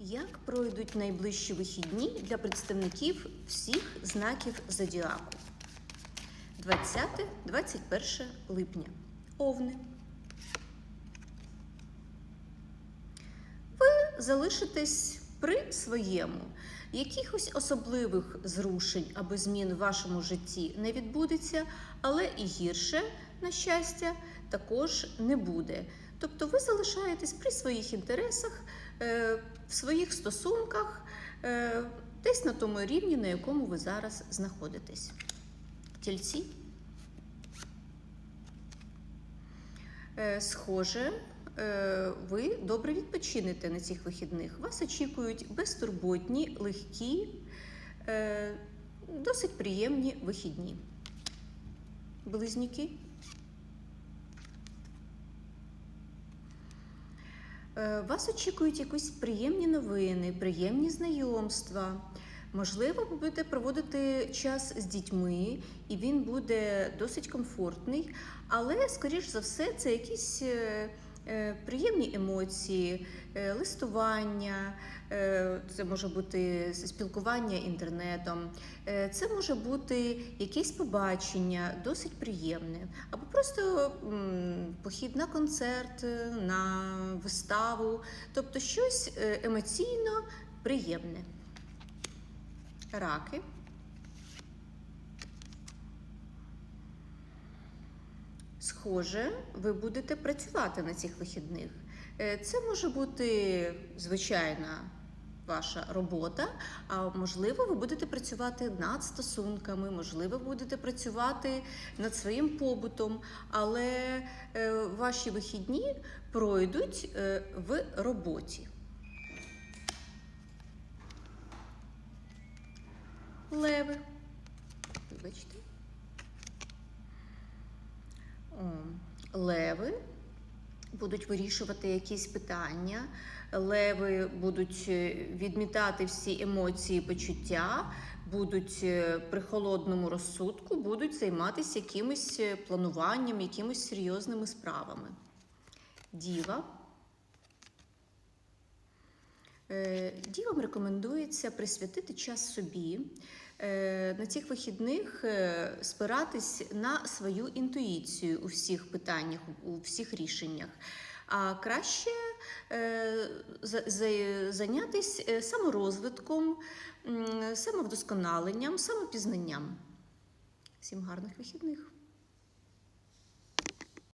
Як пройдуть найближчі вихідні для представників всіх знаків зодіаку? 20-21 липня. Овни. Ви залишитесь при своєму. Якихось особливих зрушень або змін в вашому житті не відбудеться, але і гірше, на щастя, також не буде. Тобто ви залишаєтесь при своїх інтересах, е, в своїх стосунках, е, десь на тому рівні, на якому ви зараз знаходитесь. Тільці. Е, Схоже, ви добре відпочинете на цих вихідних. Вас очікують безтурботні, легкі, досить приємні вихідні. Близнюки. Вас очікують якісь приємні новини, приємні знайомства. Можливо, ви будете проводити час з дітьми, і він буде досить комфортний, але, скоріш за все, це якісь е, е, приємні емоції, е, листування, е, це може бути спілкування інтернетом, е, це може бути якесь побачення, досить приємне, або просто похід на концерт, е, на виставу, тобто щось е, емоційно приємне. Раки. Схоже, ви будете працювати на цих вихідних. Е, Це може бути звичайна ваша робота, а можливо, ви будете працювати над стосунками, можливо, будете працювати над своїм побутом, але е, ваші вихідні пройдуть е, в роботі. Леви. Вибачте. О, леви будуть вирішувати якісь питання, леви будуть е, відмітати всі емоції, почуття, будуть е, при холодному розсудку, будуть займатися якимось е, плануванням, якимось серйозними справами. Діва. Дівам рекомендується присвятити час собі. Е, На цих вихідних е, спиратись на свою інтуїцію у всіх питаннях, у всіх рішеннях. А краще е, за- за- зайнятися е, саморозвитком, самовдосконаленням, самопізнанням. Всім гарних вихідних!